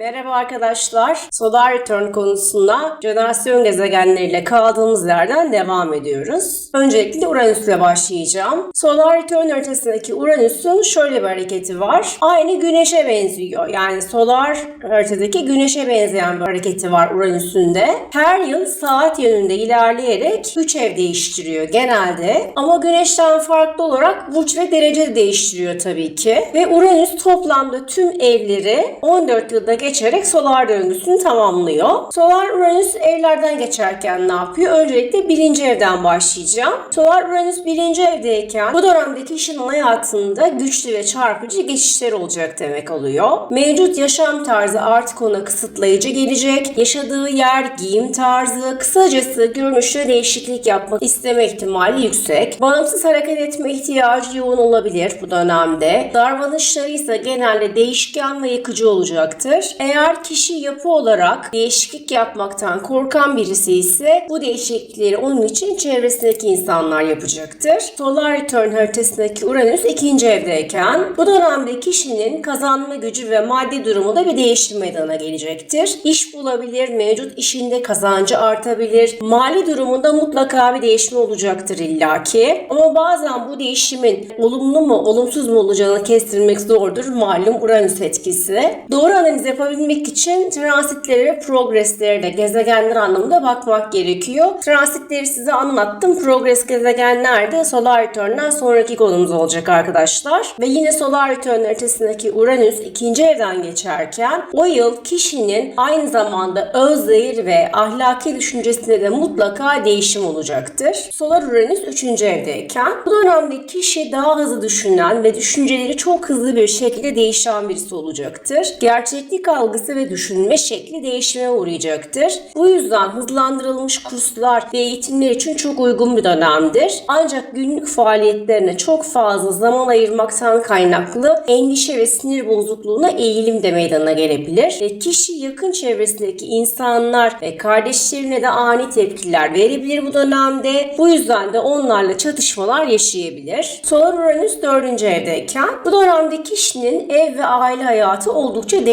Merhaba arkadaşlar. Solar Return konusunda jenerasyon gezegenleriyle kaldığımız yerden devam ediyoruz. Öncelikle Uranüs'le başlayacağım. Solar Return haritasındaki Uranüs'ün şöyle bir hareketi var. Aynı Güneş'e benziyor. Yani solar haritadaki Güneş'e benzeyen bir hareketi var Uranüs'ün de. Her yıl saat yönünde ilerleyerek 3 ev değiştiriyor genelde. Ama Güneş'ten farklı olarak burç ve derece değiştiriyor tabii ki. Ve Uranüs toplamda tüm evleri 14 yılda geçerek solar döngüsünü tamamlıyor. Solar Uranüs evlerden geçerken ne yapıyor? Öncelikle birinci evden başlayacağım. Solar Uranüs birinci evdeyken bu dönemdeki kişinin hayatında güçlü ve çarpıcı geçişler olacak demek oluyor. Mevcut yaşam tarzı artık ona kısıtlayıcı gelecek. Yaşadığı yer, giyim tarzı, kısacası görünüşte değişiklik yapmak isteme ihtimali yüksek. Bağımsız hareket etme ihtiyacı yoğun olabilir bu dönemde. Davranışları ise genelde değişken ve yıkıcı olacaktır. Eğer kişi yapı olarak değişiklik yapmaktan korkan birisi ise bu değişiklikleri onun için çevresindeki insanlar yapacaktır. Solar Return haritasındaki Uranüs ikinci evdeyken bu dönemde kişinin kazanma gücü ve maddi durumu da bir değişim meydana gelecektir. İş bulabilir, mevcut işinde kazancı artabilir. Mali durumunda mutlaka bir değişme olacaktır illaki. Ama bazen bu değişimin olumlu mu, olumsuz mu olacağını kestirmek zordur. Malum Uranüs etkisi. Doğru analiz yapabilmek için transitlere progreslere de gezegenler anlamında bakmak gerekiyor. Transitleri size anlattım. Progress gezegenler de Solar Return'dan sonraki konumuz olacak arkadaşlar. Ve yine Solar Return haritasındaki Uranüs ikinci evden geçerken o yıl kişinin aynı zamanda öz değer ve ahlaki düşüncesinde de mutlaka değişim olacaktır. Solar Uranüs 3. evdeyken bu dönemde kişi daha hızlı düşünen ve düşünceleri çok hızlı bir şekilde değişen birisi olacaktır. Gerçeklik algısı ve düşünme şekli değişime uğrayacaktır. Bu yüzden hızlandırılmış kurslar ve eğitimler için çok uygun bir dönemdir. Ancak günlük faaliyetlerine çok fazla zaman ayırmaktan kaynaklı endişe ve sinir bozukluğuna eğilim de meydana gelebilir. Ve kişi yakın çevresindeki insanlar ve kardeşlerine de ani tepkiler verebilir bu dönemde. Bu yüzden de onlarla çatışmalar yaşayabilir. Solar Uranüs 4. evdeyken bu dönemde kişinin ev ve aile hayatı oldukça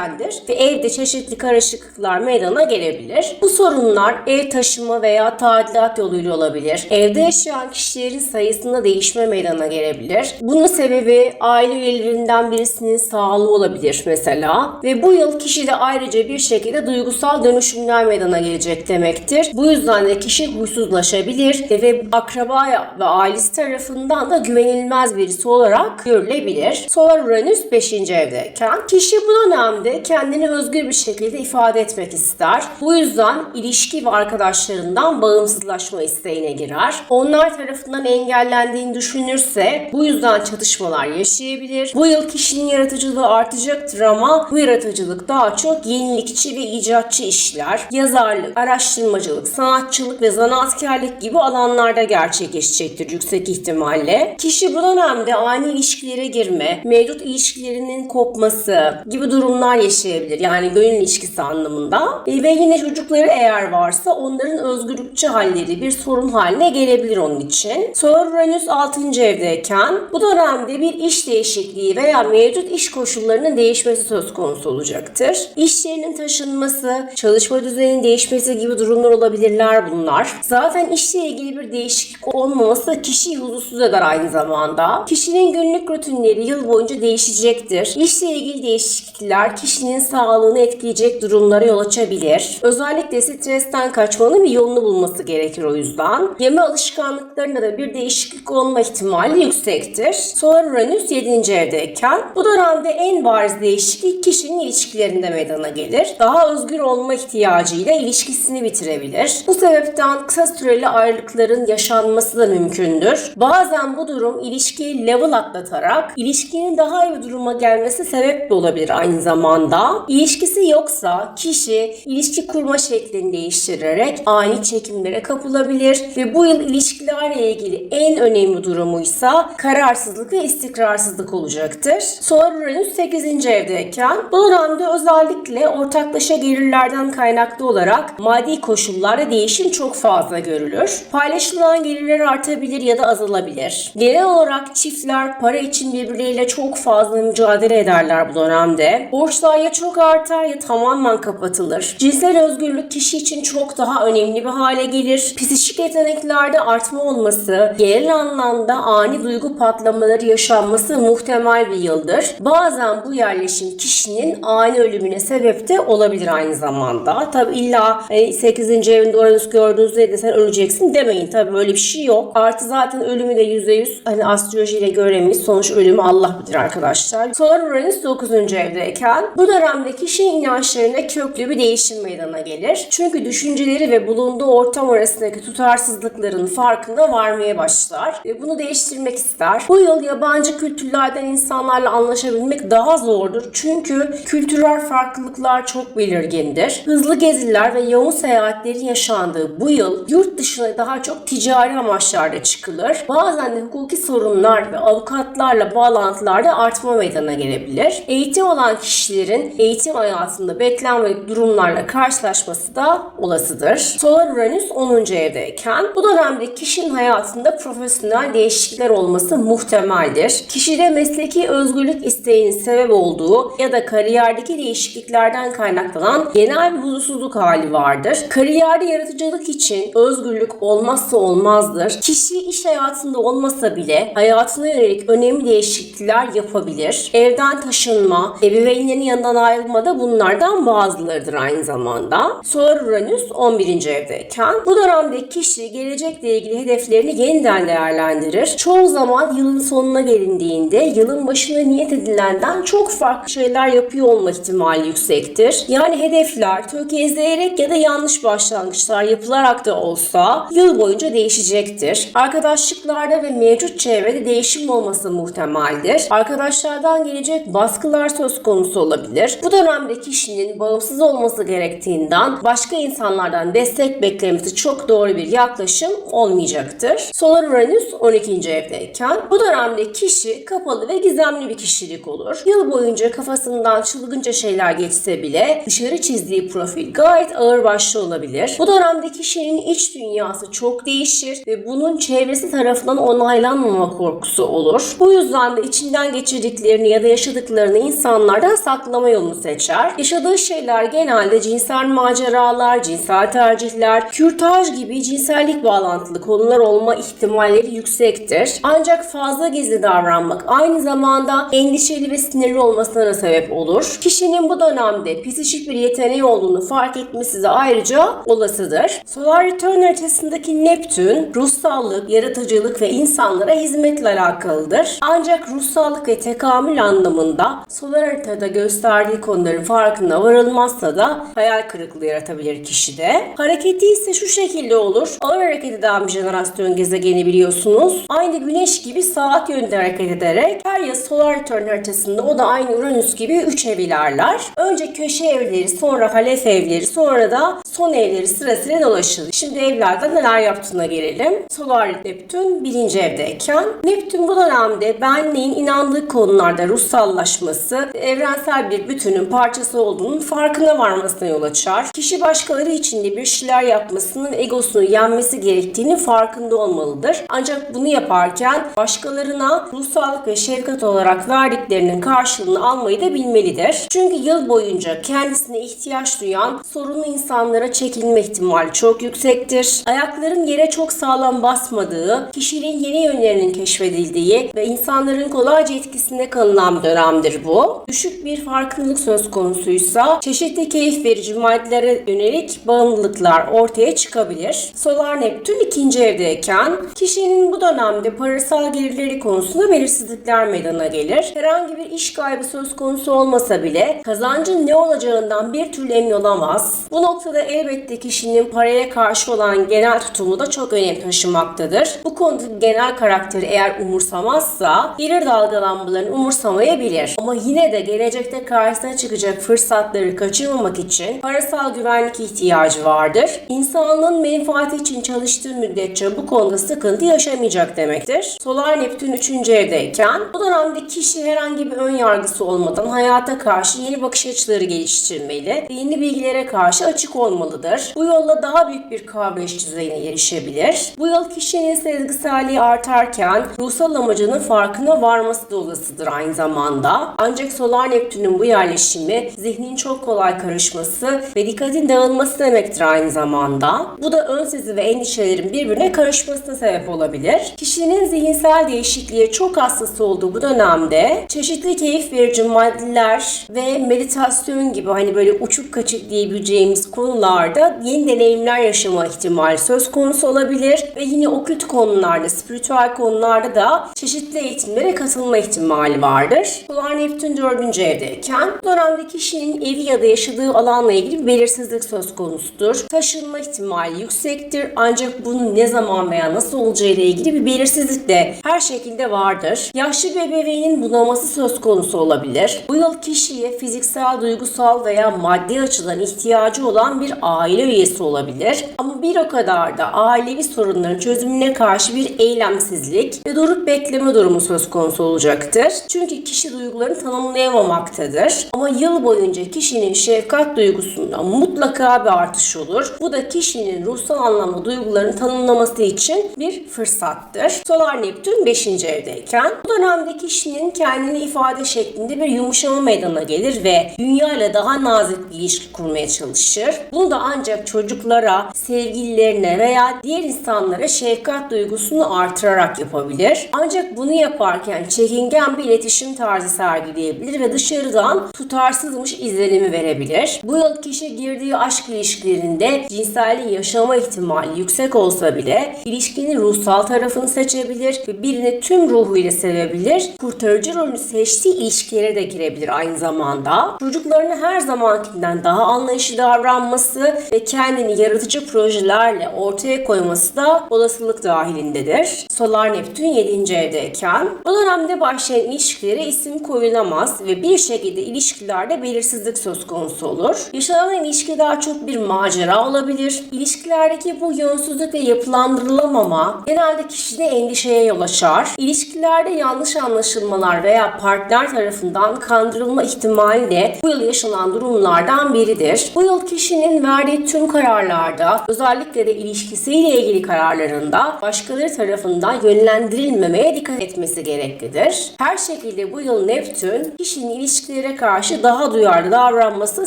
değişkendir ve evde çeşitli karışıklıklar meydana gelebilir. Bu sorunlar ev taşıma veya tadilat yoluyla olabilir. Evde yaşayan kişilerin sayısında değişme meydana gelebilir. Bunun sebebi aile üyelerinden birisinin sağlığı olabilir mesela. Ve bu yıl kişide ayrıca bir şekilde duygusal dönüşümler meydana gelecek demektir. Bu yüzden de kişi huysuzlaşabilir ve akraba ve ailesi tarafından da güvenilmez birisi olarak görülebilir. Solar Uranüs 5. evdeyken kişi bu dönemde kendini özgür bir şekilde ifade etmek ister. Bu yüzden ilişki ve arkadaşlarından bağımsızlaşma isteğine girer. Onlar tarafından engellendiğini düşünürse bu yüzden çatışmalar yaşayabilir. Bu yıl kişinin yaratıcılığı artacaktır ama bu yaratıcılık daha çok yenilikçi ve icatçı işler, yazarlık, araştırmacılık, sanatçılık ve zanaatkarlık gibi alanlarda gerçekleşecektir yüksek ihtimalle. Kişi bu dönemde ani ilişkilere girme, mevcut ilişkilerinin kopması gibi durumlar yaşayabilir. Yani gönül ilişkisi anlamında. E, ve yine çocukları eğer varsa onların özgürlükçü halleri bir sorun haline gelebilir onun için. Solar Uranüs 6. evdeyken bu dönemde bir iş değişikliği veya mevcut iş koşullarının değişmesi söz konusu olacaktır. İş yerinin taşınması, çalışma düzeninin değişmesi gibi durumlar olabilirler bunlar. Zaten işle ilgili bir değişiklik olmaması kişiyi huzursuz eder aynı zamanda. Kişinin günlük rutinleri yıl boyunca değişecektir. İşle ilgili değişiklikler kişinin sağlığını etkileyecek durumlara yol açabilir. Özellikle stresten kaçmanın bir yolunu bulması gerekir o yüzden. Yeme alışkanlıklarında da bir değişiklik olma ihtimali yüksektir. Solar Uranüs 7. evdeyken bu dönemde en bariz değişiklik kişinin ilişkilerinde meydana gelir. Daha özgür olma ihtiyacıyla ilişkisini bitirebilir. Bu sebepten kısa süreli ayrılıkların yaşanması da mümkündür. Bazen bu durum ilişkiyi level atlatarak ilişkinin daha iyi duruma gelmesi sebep de olabilir aynı zamanda. İlişkisi yoksa kişi ilişki kurma şeklini değiştirerek ani çekimlere kapılabilir ve bu yıl ilişkilerle ilgili en önemli durumuysa kararsızlık ve istikrarsızlık olacaktır. Solar Uranüs 8. evdeyken bu dönemde özellikle ortaklaşa gelirlerden kaynaklı olarak maddi koşullarda değişim çok fazla görülür. Paylaşılan gelirler artabilir ya da azalabilir. Genel olarak çiftler para için birbirleriyle çok fazla mücadele ederler bu dönemde. Borçlar iştah ya çok artar ya tamamen kapatılır. Cinsel özgürlük kişi için çok daha önemli bir hale gelir. Psikik yeteneklerde artma olması, genel anlamda ani duygu patlamaları yaşanması muhtemel bir yıldır. Bazen bu yerleşim kişinin ani ölümüne sebep de olabilir aynı zamanda. Tabi illa e, 8. evinde Uranüs gördüğünüzde de sen öleceksin demeyin. Tabi böyle bir şey yok. Artı zaten ölümü de %100 hani astrolojiyle göremeyiz. Sonuç ölümü Allah bilir arkadaşlar. Solar Uranüs 9. evdeyken bu dönemde kişinin inançlarında köklü bir değişim meydana gelir. Çünkü düşünceleri ve bulunduğu ortam arasındaki tutarsızlıkların farkına varmaya başlar ve bunu değiştirmek ister. Bu yıl yabancı kültürlerden insanlarla anlaşabilmek daha zordur. Çünkü kültürel farklılıklar çok belirgindir. Hızlı geziler ve yoğun seyahatlerin yaşandığı bu yıl yurt dışına daha çok ticari amaçlarda çıkılır. Bazen de hukuki sorunlar ve avukatlarla bağlantılarda artma meydana gelebilir. Eğitim olan kişilerin eğitim hayatında beklenmedik durumlarla karşılaşması da olasıdır. Solar Uranüs 10. evdeyken bu dönemde kişinin hayatında profesyonel değişiklikler olması muhtemeldir. Kişide mesleki özgürlük isteğinin sebep olduğu ya da kariyerdeki değişikliklerden kaynaklanan genel bir huzursuzluk hali vardır. Kariyerde yaratıcılık için özgürlük olmazsa olmazdır. Kişi iş hayatında olmasa bile hayatına yönelik önemli değişiklikler yapabilir. Evden taşınma, ebeveynlerin yanından ayrılma da bunlardan bazılarıdır aynı zamanda. Solar Uranüs 11. evdeyken bu dönemde kişi gelecekle ilgili hedeflerini yeniden değerlendirir. Çoğu zaman yılın sonuna gelindiğinde yılın başına niyet edilenden çok farklı şeyler yapıyor olma ihtimali yüksektir. Yani hedefler tökezleyerek ya da yanlış başlangıçlar yapılarak da olsa yıl boyunca değişecektir. Arkadaşlıklarda ve mevcut çevrede değişim olması muhtemeldir. Arkadaşlardan gelecek baskılar söz konusu olabilir. Bu dönemde kişinin bağımsız olması gerektiğinden başka insanlardan destek beklemesi çok doğru bir yaklaşım olmayacaktır. Solar Uranüs 12. evdeyken bu dönemde kişi kapalı ve gizemli bir kişilik olur. Yıl boyunca kafasından çılgınca şeyler geçse bile dışarı çizdiği profil gayet ağırbaşlı olabilir. Bu dönemde kişinin iç dünyası çok değişir ve bunun çevresi tarafından onaylanmama korkusu olur. Bu yüzden de içinden geçirdiklerini ya da yaşadıklarını insanlardan saklama yolunu seçer. Yaşadığı şeyler genelde cinsel maceralar, cinsel tercihler, kürtaj gibi cinsellik bağlantılı konular olma ihtimalleri yüksektir. Ancak fazla gizli davranmak aynı zamanda endişeli ve sinirli olmasına sebep olur. Kişinin bu dönemde psikik bir yeteneği olduğunu fark etmesi de ayrıca olasıdır. Solar Return haritasındaki Neptün, ruhsallık, yaratıcılık ve insanlara hizmetle alakalıdır. Ancak ruhsallık ve tekamül anlamında solar haritada gösterdiği konuların farkına varılmazsa da hayal kırıklığı yaratabilir kişide. Hareketi ise şu şekilde olur. Ağır hareket eden bir jenerasyon gezegeni biliyorsunuz. Aynı güneş gibi saat yönünde hareket ederek her yıl solar return haritasında o da aynı Uranüs gibi 3 ev ilerler. Önce köşe evleri, sonra halef evleri, sonra da son evleri sırasıyla dolaşır. Şimdi evlerde neler yaptığına gelelim. Solar Neptün birinci evdeyken Neptün bu dönemde benliğin inandığı konularda ruhsallaşması, evrensel bir bütünün parçası olduğunun farkına varmasına yol açar. Kişi başkaları için de bir şeyler yapmasının egosunu yenmesi gerektiğini farkında olmalıdır. Ancak bunu yaparken başkalarına ruhsallık ve şefkat olarak verdiklerinin karşılığını almayı da bilmelidir. Çünkü yıl boyunca kendisine ihtiyaç duyan sorunlu insanlara çekilme ihtimali çok yüksektir. Ayakların yere çok sağlam basmadığı, kişinin yeni yönlerinin keşfedildiği ve insanların kolayca etkisinde kalınan dönemdir bu. Düşük bir farkındalık söz konusuysa çeşitli keyif verici maddelere yönelik bağımlılıklar ortaya çıkabilir. Solar Neptün ikinci evdeyken kişinin bu dönemde parasal gelirleri konusunda belirsizlikler meydana gelir. Herhangi bir iş kaybı söz konusu olmasa bile kazancın ne olacağından bir türlü emin olamaz. Bu noktada elbette kişinin paraya karşı olan genel tutumu da çok önem taşımaktadır. Bu konuda genel karakteri eğer umursamazsa gelir dalgalanmalarını umursamayabilir. Ama yine de gelecekte karşısına çıkacak fırsatları kaçırmamak için parasal güvenlik ihtiyacı vardır. İnsanlığın menfaati için çalıştığı müddetçe bu konuda sıkıntı yaşamayacak demektir. Solar Neptün 3. evdeyken bu dönemde kişi herhangi bir ön yargısı olmadan hayata karşı yeni bakış açıları geliştirmeli ve yeni bilgilere karşı açık olmalıdır. Bu yolla daha büyük bir kavrayış düzeyine erişebilir. Bu yıl kişinin sezgiselliği artarken ruhsal amacının farkına varması da olasıdır aynı zamanda. Ancak Solar Neptün'ün bu yerleşimi zihnin çok kolay karışması ve dikkatin dağılması demektir aynı zamanda. Bu da ön sezi ve endişelerin birbirine karışmasına sebep olabilir. Kişinin zihinsel değişikliğe çok hassas olduğu bu dönemde çeşitli keyif verici maddeler ve meditasyon gibi hani böyle uçuk kaçık diyebileceğimiz konularda yeni deneyimler yaşama ihtimali söz konusu olabilir ve yine okült konularda, spiritüel konularda da çeşitli eğitimlere katılma ihtimali vardır. Solar Neptün 4. evdeyken bu dönemde kişinin evi ya da yaşadığı alanla ilgili bir belirsizlik söz konusudur. Taşınma ihtimali yüksektir ancak bunun ne zaman veya nasıl olacağı ile ilgili bir belirsizlik de her şekilde vardır. Yaşlı bir ebeveynin bunaması söz konusu olabilir. Bu yıl kişiye fiziksel, duygusal veya maddi açıdan ihtiyacı olan bir aile üyesi olabilir. Ama bir o kadar da ailevi sorunların çözümüne karşı bir eylemsizlik ve durup bekleme durumu söz konusu olacaktır. Çünkü kişi duygularını tanımlayamamaktadır. Ama yıl boyunca kişinin şefkat duygusunda mutlaka bir artış olur. Bu da kişinin ruhsal anlamda duygularını tanımlaması için bir fırsattır. Solar Neptün 5. evdeyken bu dönemde kişinin kendini ifade şeklinde bir yumuşama meydana gelir ve dünya ile daha nazik bir ilişki kurmaya çalışır. Bunu da ancak çocuklara, sevgililerine veya diğer insanlara şefkat duygusunu artırarak yapabilir. Ancak bunu yaparken çekingen bir iletişim tarzı sergileyebilir ve dışarıdan tutarsızmış izlenimi verebilir. Bu yıl kişi girdiği aşk ilişkilerinde cinselliği yaşama ihtimali yüksek olsa bile ilişkinin ruhsal tarafını seçebilir ve birini tüm ruhuyla sevebilir. Kurtarıcı rolünü seçtiği ilişkilere de girebilir aynı zamanda. Çocuklarına her zamankinden daha anlayışlı davranması ve kendini yaratıcı projelerle ortaya koyması da olasılık dahilindedir. Solar Neptün 7. evdeyken bu dönemde başlayan ilişkilere isim koyulamaz ve bir şekilde ilişkilerde belirsizlik söz konusu olur. Yaşanan ilişki daha çok bir macera olabilir. İlişkilerdeki bu yönsüzlük ve yapılandırılamama genelde kişide endişeye yol açar. İlişkilerde yanlış anlaşılmalar veya partner tarafından kandırılma ihtimali de bu yıl yaşanan durumlardan biridir. Bu yıl kişinin verdiği tüm kararlarda özellikle de ilişkisiyle ilgili kararlarında başkaları tarafından yönlendirilmemeye dikkat etmesi gereklidir. Her şekilde bu yıl Neptün kişinin ilişkilere karşı daha duyarlı davranmasına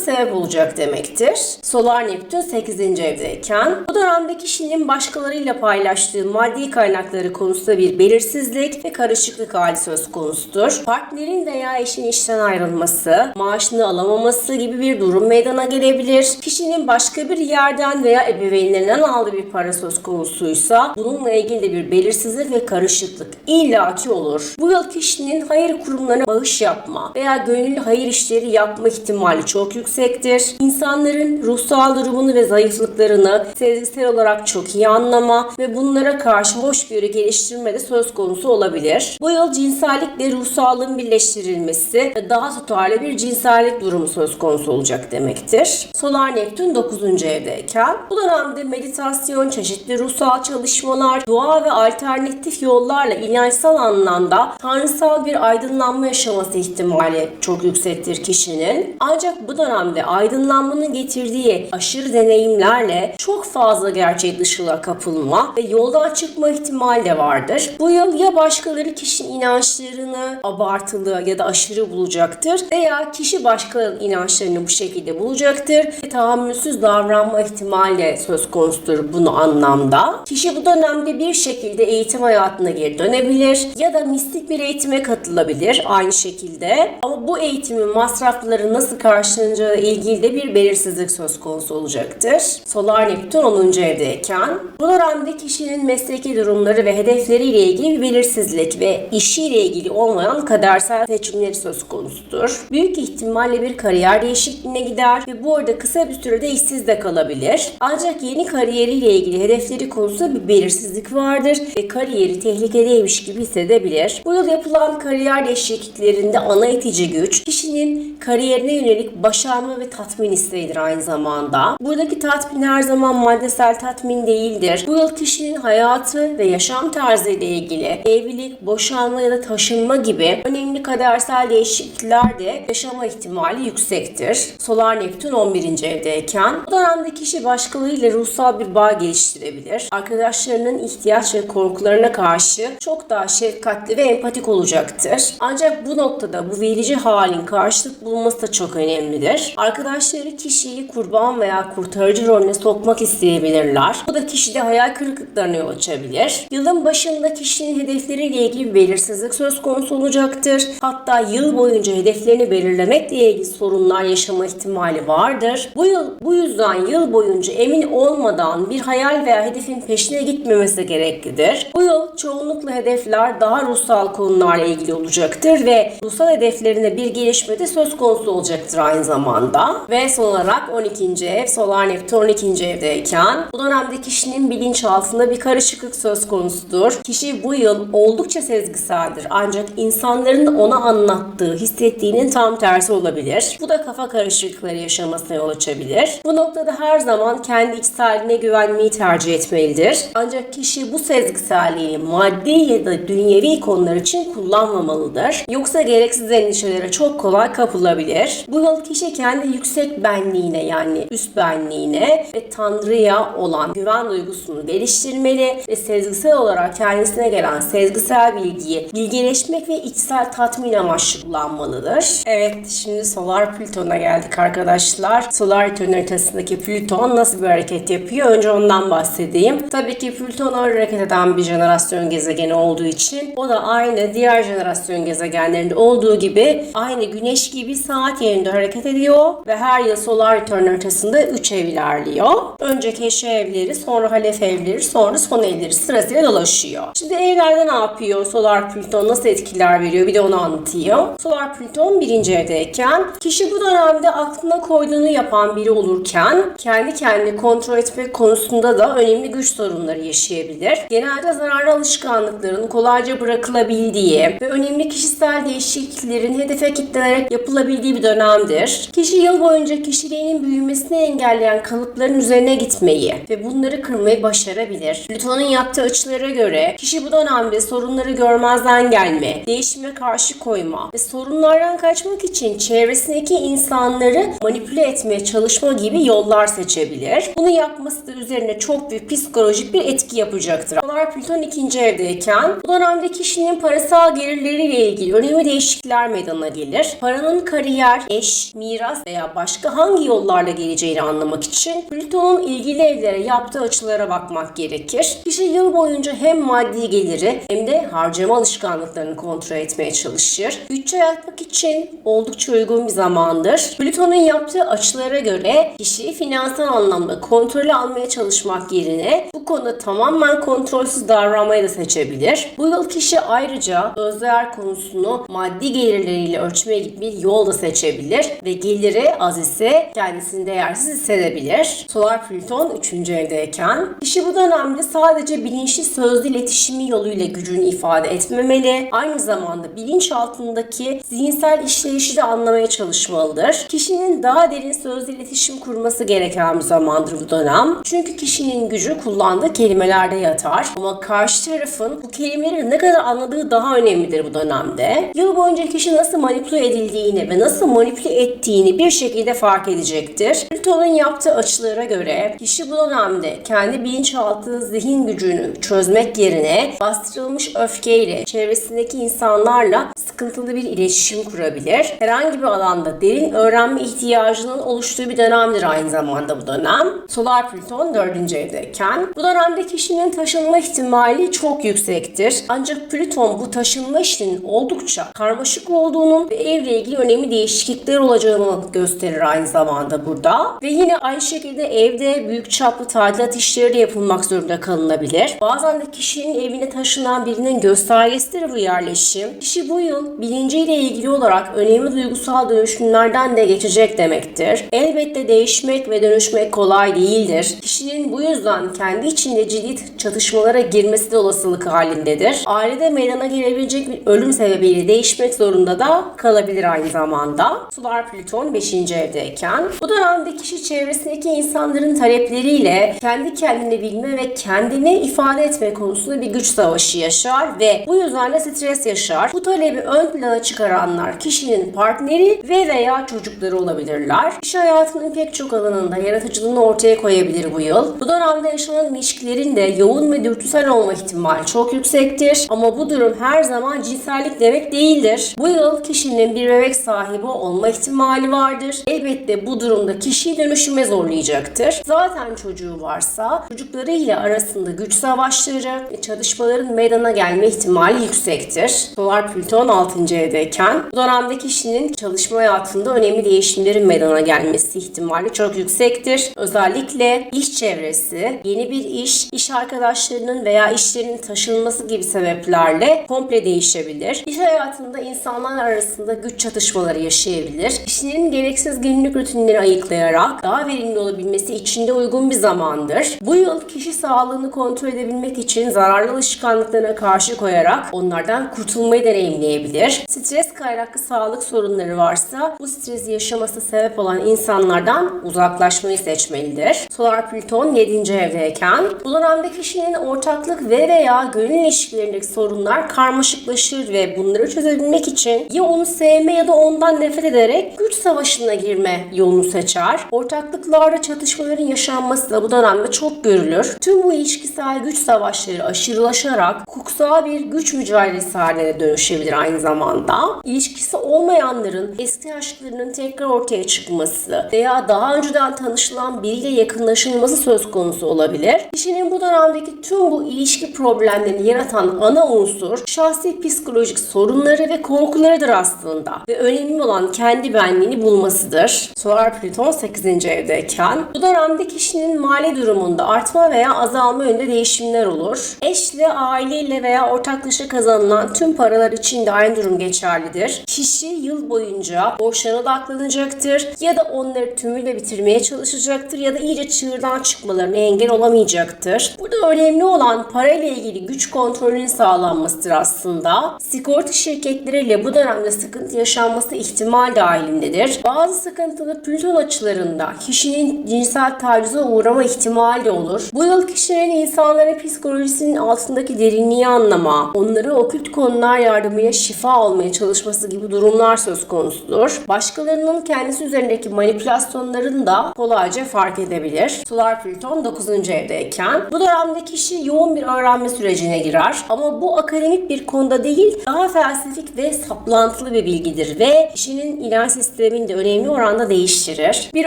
sebep olacak demektir. Solar Neptün 8. evdeyken bu dönemde kişinin başkalarıyla paylaştığı maddi kaynakları konusunda bir belirsizlik ve karışıklık hali söz konusudur. Partnerin veya eşin işten ayrılması, maaşını alamaması gibi bir durum meydana gelebilir. Kişinin başka bir yerden veya ebeveynlerinden aldığı bir para söz konusuysa bununla ilgili de bir belirsizlik ve karışıklık illaki olur. Bu yıl kişinin hayır kurumlarına bağış yapma veya gönüllü hayır işleri yapma ihtimali çok yüksektir. İnsanların ruhsal durumunu ve zayıflıklarını sezgisel olarak çok iyi anlama ve bunlara karşı hoşgörü geliştirme de söz konusu olabilir. Bu yıl cinsellikle ruhsallığın birleştirilmesi ve daha tutarlı bir cinsellik durumu söz konusu olacak demektir. Solar Neptün 9. evdeyken bu dönemde meditasyon, çeşitli ruhsal çalışmalar, dua ve alternatif yollarla inançsal anlamda tanrısal bir aydınlanma yaşaması ihtimali çok yüksektir kişinin. Ancak bu dönemde aydınlanmanın getirdiği aşırı deneyimlerle çok fazla gerçek dışılığa kapılma ve yoldan çıkma ihtimali de vardır. Bu yıl ya başkaları kişinin inançlarını abartılı ya da aşırı bulacaktır veya kişi başkalarının inançlarını bu şekilde bulacaktır ve tahammülsüz davranma ihtimali söz konusudur bunu anlamda. Kişi bu dönemde bir şekilde eğitim hayatına geri dönebilir ya da mistik bir eğitime katılabilir aynı şekilde. Ama bu eğitimin masrafları nasıl karşılanacağı ilgili de bir belirsizlik söz konusu olacaktır. Solar Neptün 10. evdeyken bu dönemde kişinin mesleki durumları ve hedefleriyle ilgili bir belirsizlik ve işiyle ilgili olmayan kadersel seçimleri söz konusudur. Büyük ihtimalle bir kariyer değişikliğine gider ve bu arada kısa bir sürede işsiz de kalabilir. Ancak yeni kariyeriyle ilgili hedefleri konusunda bir belirsizlik vardır ve kariyeri tehlikedeymiş gibi hissedebilir. Bu yıl yapılan kariyer değişikliklerinde ana itici güç kişinin kariyerine yönelik başarma ve tatmin isteğidir aynı zamanda. Buradaki tatmin her zaman maddesel tatmin değildir. Bu yıl kişinin hayatı ve yaşam tarzı ile ilgili evlilik, boşanma ya da taşınma gibi önemli kadersel değişiklikler de yaşama ihtimali yüksektir. Solar Neptün 11. evdeyken bu dönemde kişi başkalarıyla ruhsal bir bağ geliştirebilir. Arkadaşlarının ihtiyaç ve korkularına karşı çok daha şefkatli ve empatik olacaktır. Ancak bu noktada bu verici hali idealin karşılık bulması da çok önemlidir. Arkadaşları kişiyi kurban veya kurtarıcı rolüne sokmak isteyebilirler. Bu da kişide hayal kırıklıklarına yol açabilir. Yılın başında kişinin hedefleriyle ilgili belirsizlik söz konusu olacaktır. Hatta yıl boyunca hedeflerini belirlemekle ilgili sorunlar yaşama ihtimali vardır. Bu yıl bu yüzden yıl boyunca emin olmadan bir hayal veya hedefin peşine gitmemesi gereklidir. Bu yıl çoğunlukla hedefler daha ruhsal konularla ilgili olacaktır ve ruhsal hedeflerinde bir gelişme de söz konusu olacaktır aynı zamanda. Ve son olarak 12. ev, Solar Neptün 12. evdeyken bu dönemde kişinin bilinçaltında bir karışıklık söz konusudur. Kişi bu yıl oldukça sezgiseldir ancak insanların ona anlattığı, hissettiğinin tam tersi olabilir. Bu da kafa karışıklıkları yaşamasına yol açabilir. Bu noktada her zaman kendi içselliğine güvenmeyi tercih etmelidir. Ancak kişi bu sezgiselliği maddi ya da dünyevi konular için kullanmamalıdır. Yoksa gereksiz endişelere çok kolay kapılabilir. Bu yıl kişi kendi yüksek benliğine yani üst benliğine ve Tanrı'ya olan güven duygusunu geliştirmeli ve sezgisel olarak kendisine gelen sezgisel bilgiyi bilgileşmek ve içsel tatmin amaçlı kullanmalıdır. Evet şimdi Solar Plüton'a geldik arkadaşlar. Solar Plüton haritasındaki Plüton nasıl bir hareket yapıyor? Önce ondan bahsedeyim. Tabii ki Plüton hareket eden bir jenerasyon gezegeni olduğu için o da aynı diğer jenerasyon gezegenlerinde olduğu gibi aynı güneş gibi saat yerinde hareket ediyor ve her yıl solar return haritasında 3 ev ilerliyor. Önce keşif evleri, sonra halef evleri, sonra son evleri sırasıyla dolaşıyor. Şimdi evlerde ne yapıyor? Solar Plüton nasıl etkiler veriyor? Bir de onu anlatayım. Solar Plüton birinci evdeyken kişi bu dönemde aklına koyduğunu yapan biri olurken kendi kendini kontrol etmek konusunda da önemli güç sorunları yaşayabilir. Genelde zararlı alışkanlıkların kolayca bırakılabildiği ve önemli kişisel değişikliklerin hedefe kitlenerek yapılabildiği bir dönemdir. Kişi yıl boyunca kişiliğinin büyümesini engelleyen kalıpların üzerine gitmeyi ve bunları kırmayı başarabilir. Plüton'un yaptığı açılara göre kişi bu dönemde sorunları görmezden gelme, değişime karşı koyma ve sorunlardan kaçmak için çevresindeki insanları manipüle etmeye çalışma gibi yollar seçebilir. Bunu yapması da üzerine çok büyük psikolojik bir etki yapacaktır. Solar Plüton ikinci evdeyken bu dönemde kişinin parasal gelirleriyle ilgili önemli değişiklikler meydana gelir. Paranın kariyer, eş, miras veya başka hangi yollarla geleceğini anlamak için Plüton'un ilgili evlere yaptığı açılara bakmak gerekir. Kişi yıl boyunca hem maddi geliri hem de harcama alışkanlıklarını kontrol etmeye çalışır. Bütçe yaratmak için oldukça uygun bir zamandır. Plüton'un yaptığı açılara göre kişi finansal anlamda kontrolü almaya çalışmak yerine bu konuda tamamen kontrolsüz davranmayı da seçebilir. Bu yıl kişi ayrıca özdeğer konusunu maddi gelirleriyle ölçmeye bir yol da seçebilir ve geliri az ise kendisini değersiz hissedebilir. Solar Plüton 3. evdeyken kişi bu dönemde sadece bilinçli sözlü iletişimi yoluyla gücünü ifade etmemeli. Aynı zamanda bilinç altındaki zihinsel işleyişi de anlamaya çalışmalıdır. Kişinin daha derin sözlü iletişim kurması gereken bir zamandır bu dönem. Çünkü kişinin gücü kullandığı kelimelerde yatar. Ama karşı tarafın bu kelimeleri ne kadar anladığı daha önemlidir bu dönemde. Yıl boyunca kişi nasıl manipüle edildiğini ve nasıl manipüle ettiğini bir şekilde fark edecektir. Plüton'un yaptığı açılara göre kişi bu dönemde kendi bilinçaltı zihin gücünü çözmek yerine bastırılmış öfkeyle çevresindeki insanlarla sıkıntılı bir iletişim kurabilir. Herhangi bir alanda derin öğrenme ihtiyacının oluştuğu bir dönemdir aynı zamanda bu dönem. Solar Plüton 4. evdeyken bu dönemde kişinin taşınma ihtimali çok yüksektir. Ancak Plüton bu taşınma işinin oldukça karmaşık olduğunu ve evle ilgili önemli değişiklikler olacağını gösterir aynı zamanda burada. Ve yine aynı şekilde evde büyük çaplı tadilat işleri de yapılmak zorunda kalınabilir. Bazen de kişinin evine taşınan birinin göstergesidir bu yerleşim. Kişi bu yıl bilinciyle ilgili olarak önemli duygusal dönüşümlerden de geçecek demektir. Elbette değişmek ve dönüşmek kolay değildir. Kişinin bu yüzden kendi içinde ciddi çatışmalara girmesi de olasılık halindedir. Ailede meydana gelebilecek bir ölüm sebebiyle değişmek zorunda da kalabilir aynı zamanda. Solar Plüton 5. evdeyken bu dönemde kişi çevresindeki insanların talepleriyle kendi kendini bilme ve kendini ifade etme konusunda bir güç savaşı yaşar ve bu yüzden de stres yaşar. Bu talebi ön plana çıkaranlar kişinin partneri ve veya çocukları olabilirler. İş hayatının pek çok alanında yaratıcılığını ortaya koyabilir bu yıl. Bu dönemde yaşanan ilişkilerin de yoğun ve dürtüsel olma ihtimali çok yüksektir. Ama bu durum her zaman cinsellik demek değildir. Bu yıl kişinin bir bebek sahibi olma ihtimali vardır. Elbette bu durumda kişiyi dönüşüme zorlayacaktır. Zaten çocuğu varsa çocuklarıyla arasında güç savaşları ve çalışmaların meydana gelme ihtimali yüksektir. Solar Plüton 6. evdeyken bu dönemde kişinin çalışma hayatında önemli değişimlerin meydana gelmesi ihtimali çok yüksektir. Özellikle iş çevresi, yeni bir iş, iş arkadaşlarının veya işlerinin taşınması gibi sebeplerle komple değişebilir. İş hayatında insanlar arasında güç çatışmaları yaşayabilir. Kişinin gereksiz günlük rutinleri ayıklayarak daha verimli olabilmesi için de uygun bir zamandır. Bu yıl kişi sağlığını kontrol edebilmek için zararlı alışkanlıklarına karşı koyarak onlardan kurtulmayı deneyimleyebilir. Stres kaynaklı sağlık sorunları varsa bu stresi yaşaması sebep olan insanlardan uzaklaşmayı seçmelidir. Solar Plüton 7. evdeyken bu dönemde kişinin ortaklık ve veya gönül ilişkilerindeki sorunlar karmaşıklaşır ve bunları çözebilmek için ya onu sevme ya da ondan nefret ederek güç savaşına girme yolunu seçer. Ortaklıklarda çatışmaların yaşanması da bu dönemde çok görülür. Tüm bu ilişkisel güç savaşları aşırılaşarak hukuksal bir güç mücadelesi haline dönüşebilir aynı zamanda. İlişkisi olmayanların eski aşklarının tekrar ortaya çıkması veya daha önceden tanışılan biriyle yakınlaşılması söz konusu olabilir. Kişinin bu dönemdeki tüm bu ilişki problemlerini yaratan ana unsur şahsi psikolojik sorunları ve korkularıdır aslında. Ve önemli olan kendi benliğini bulmasıdır. Solar Plüton 8. evdeyken bu dönemde kişinin mali durumunda artma veya azalma yönünde değişimler olur. Eşle, aileyle veya ortaklaşa kazanılan tüm paralar için de aynı durum geçerlidir. Kişi yıl boyunca borçlarına odaklanacaktır ya da onları tümüyle bitirmeye çalışacaktır ya da iyice çığırdan çıkmalarına engel olamayacaktır. Burada önemli olan parayla ilgili güç kontrolünün sağlanmasıdır aslında. Sigorta şirketleriyle bu dönemde sıkıntı yaşanması ihtimal dahilindedir. Bazı sıkıntılı Plüton açılarında kişinin cinsel tacize uğrama ihtimali de olur. Bu yıl kişinin insanların psikolojisinin altındaki derinliği anlama, onları okült konular yardımıyla şifa almaya çalışması gibi durumlar söz konusudur. Başkalarının kendisi üzerindeki manipülasyonlarını da kolayca fark edebilir. Solar Plüton 9. evdeyken bu dönemde kişi yoğun bir öğrenme sürecine girer ama bu akademik bir konuda değil daha felsefik ve saplantılı bir bilgidir ve kişinin inanç sistemini de önemli oranda değiştirir. Bir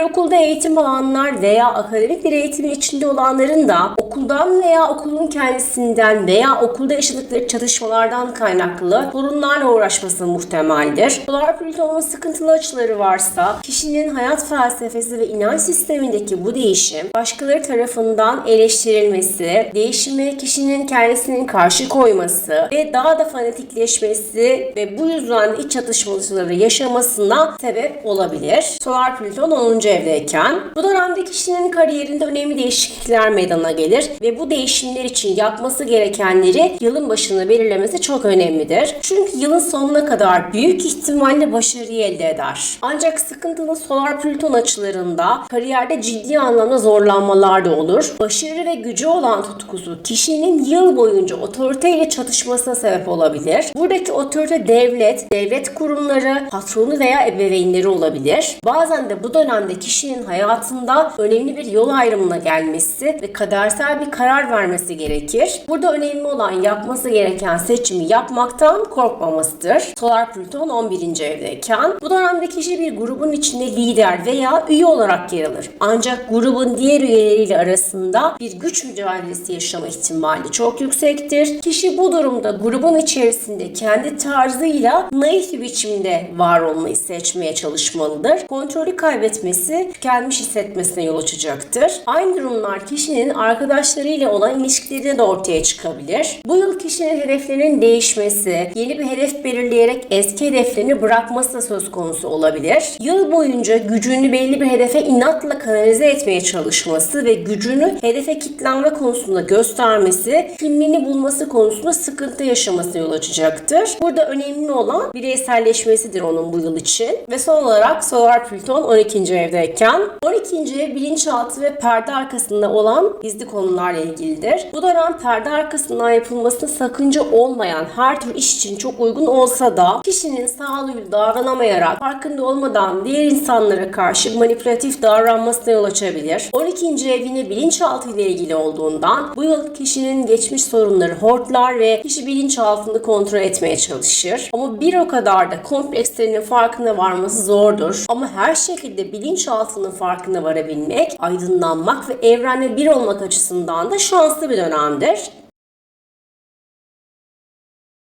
okulda eğitim alanlar veya akademik bir eğitimin içinde olanların da okuldan veya okulun kendisinden veya okulda yaşadıkları çatışmalardan kaynaklı sorunlarla uğraşması muhtemeldir. Solar Plüton'un sıkıntılı açıları varsa kişinin hayat felsefesi ve inanç sistemindeki bu değişim başkaları tarafından eleştirilmesi, değişime kişinin kendisinin karşı koyması ve daha da fanatikleşmesi ve bu yüzden iç çatışmaları yaşamasına sebep olabilir. Solar Plüton 10. evdeyken bu dönemde kişinin kariyerinde önemli değişiklikler meydana gelir ve bu değişimler için yapması gerekenleri yılın başında belirlemesi çok önemlidir. Çünkü yılın sonuna kadar büyük ihtimalle başarıyı elde eder. Ancak sıkıntılı Solar Plüton açılarında kariyerde ciddi anlamda zorlanmalar da olur. Başarı ve gücü olan tutkusu kişinin yıl boyunca otoriteyle çatışmasına sebep olabilir. Buradaki otorite devlet, devlet kurumları, patronu veya ebeveynleri olabilir. Bazen de bu dönemde kişinin hayatında önemli bir yol ayrımına gelmesi ve kadersel bir karar vermesi gerekir. Burada önemli olan yapması gereken seçimi yapmaktan korkmamasıdır. Solar Plüton 11. evdeyken bu dönemde kişi bir grubun içinde lider veya üye olarak yer alır. Ancak grubun diğer üyeleriyle arasında bir güç mücadelesi yaşama ihtimali çok yüksektir. Kişi bu durumda grubun içerisinde kendi tarzıyla naif bir biçimde var olmayı seçmeye çalışmalıdır. Kontrolü kaybetmesi, tükenmiş hissetmesine yol açacaktır. Aynı durumlar kişinin arkadaşlarıyla olan ilişkilerine de ortaya çıkabilir. Bu yıl kişinin hedeflerinin değişmesi, yeni bir hedef belirleyerek eski hedeflerini bırakması da söz konusu olabilir. Yıl boyunca gücünü belli bir hedefe inatla kanalize etmeye çalışması ve gücünü hedefe kitlenme konusunda göstermesi, kimliğini bulması konusunda sıkıntı yaşamasına yol açacaktır. Burada önemli olan bireyselleşmesidir onun bu yıl için. Ve son olarak Solar Plüton 12. evdeyken 12. ev bilinçaltı ve perde arkasında olan gizli konularla ilgilidir. Bu dönem perde arkasından yapılmasına sakınca olmayan her tür iş için çok uygun olsa da kişinin sağduyulu davranamayarak farkında olmadan diğer insanlara karşı manipülatif davranmasına yol açabilir. 12. ev bilinçaltı ile ilgili olduğundan bu yıl kişinin geçmiş sorunları hortlar ve kişi bilinçaltını kontrol etmeye çalışır. Ama bir o kadar da komplekslerinin farkına varması zordur. Ama her şekilde bilinçaltının farkına varabilmek, aydınlanmak ve evrenle bir olmak açısından da şanslı bir dönemdir.